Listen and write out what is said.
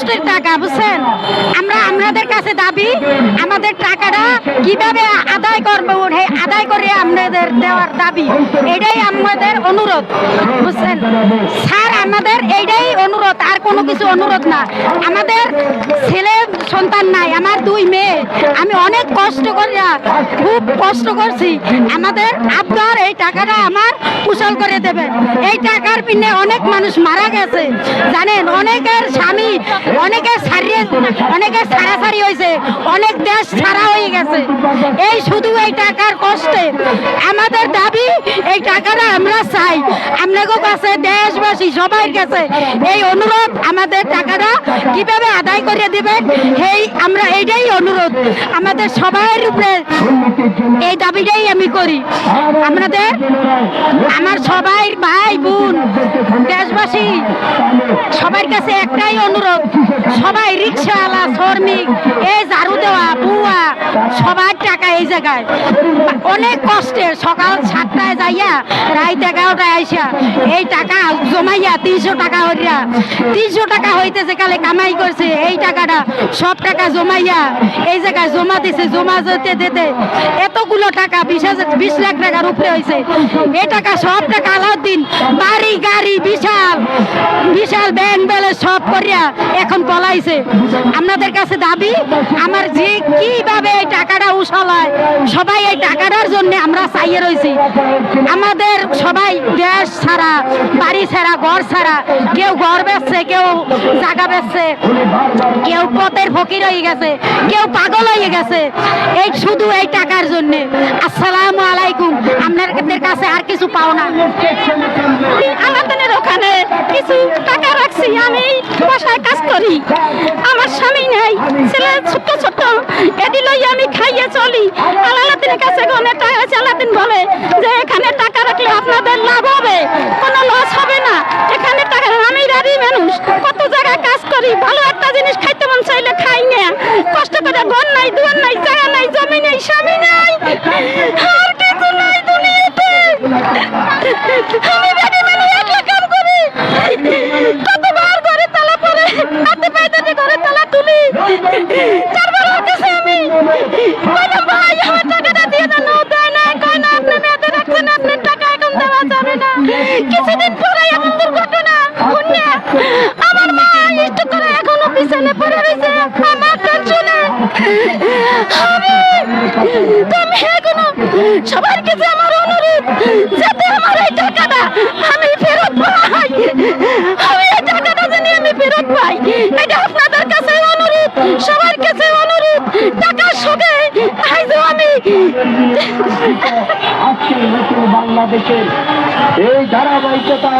কষ্টের টাকা, বুঝছেন? আমরা আমাদের কাছে দাবি, আমাদের টাকাটা কীভাবে আদায় করব আদায় করে আমাদের দেওয়ার দাবি। এটাই আমাদের অনুরোধ, বুঝছেন? স্যার, আমাদের এইটাই অনুরোধ, আর কোনো কিছু অনুরোধ না। আমাদের ছেলে সন্তান নাই, আমার দুই মেয়ে। আমি অনেক কষ্ট করি খুব কষ্ট করছি। আমাদের আপনার এই টাকাটা আমার কুশল করে দেবেন। এই টাকার পিনে অনেক মানুষ মারা গেছে, জানেন? অনেকের ছাড়াছাড়ি হয়েছে, অনেক দেশ ছাড়া হয়ে গেছে। এই শুধু এই টাকার কষ্টে। আমাদের দাবি, এই টাকাটা আমরা চাই। আপনাদের কাছে দেশবাসী, সবাই কাছে এই অনুরোধ, আমাদের টাকাটা কীভাবে আদায় করে দিবেন সেই আমরা এইটাই অনুরোধ। আমাদের সবার উপরে এই দাবিটাই আমি করি। আমাদের, আমার সবাই ভাই, বোন, দেশবাসী, সবার কাছে একটাই অনুরোধ সবাই রিক্সাওয়ালা, শ্রমিক, এই ঝাড়ু দেওয়া, বুয়া, সবার টাকা এই জায়গায়। অনেক কষ্টে সকাল সাতটায় যাইয়া রাত এগারোটায় আইসা, এই টাকা জমাইয়া তিনশো টাকা হইয়া, তিনশো টাকা হইতেছে কালে কামাই করছে, এই টাকাটা সব টাকা জমাইয়া এই জায়গায় জমা দিছে, জমা যেতে যেতে এতগুলো টাকা, বিশ হাজার, বিশ লাখ টাকার উপরে হয়েছে এই টাকা সব টাকা আলাউদ্দিন, বাড়ি, গাড়ি, বিশাল বিশাল ব্যাংক ব্যালেন্স সব করিয়া এখন পলাইছে। আপনাদের কাছে দাবি, আমার যে কীভাবে এই টাকাটা উশালায় সবাই এই টাকাটার জন্য আমরা চাইয়ে রয়েছি আমাদের সবাই দেশ ছাড়া, বাড়ি ছাড়া, ঘর ছাড়া, কেউ ঘর বেচছে, কেউ জায়গা বেচছে, কেউ পথের ফকির হয়ে গেছে, কেউ পাগল হয়ে গেছে। এই শুধু এই টাকার জন্য। আসসালামু আলাইকুম। আপনাদের কাছে আর কিছু পাও না আমাদের ওখানে কিছু টাকা রাখছি, আমি বাসায় কাজ করি। আমার স্বামী নাই, ছেলে ছোট্ট ছোট্ট এটি লই আমি খাইয়ে চলি। আলালাদিনের কাছে গনে টাকা চালাদিন বলে যে, এখানে টাকা রাখলে আপনাদের লাভ হবে, কোনো লস হবে না। এখানে টাকা আমি রাড়ি মানুষ। কত জায়গায় কাজ করি, ভালো একটা জিনিস খাইতে মন চাইলে খাই না। কষ্ট করে ঘর নাই, দুয়ার নাই, জায়গা নাই, জমি নাই, স্বামী নাই আর কিছু নাই দুনিয়াতে আমি বাড়ি মানে একলা কাম করি কতবার ঘরে তালা পরে হাতে পায়ে ধরে ঘরে তালা তুলি চারবার হতেছে আমি কইলাম ভাই আমার টাকাটা দিয়ে দেন ও দেয় না কয় না আপনি মেয়েতে রাখছেন আপনার টাকা এখন দেওয়া যাবে না কিছুদিন পরে এমন দুর্ঘটনা শুনে আমার মা ইষ্ট করে পিছনে পড়ে রয়েছে আমার টেনশনে আমি, তুমি এখনও সবার কাছে আমার অনুরোধ, যাতে আমার এই টাকাটা আমি ফেরত পাই। আমি এই টাকাটা যেন আমি ফেরত পাই। এটা আপনাদের কাছে অনুরোধ, সবার কাছে অনুরোধ। টাকার সঙ্গে আইজও আমি আজকে নতুন বাংলাদেশের এই ধারাবাহিকতা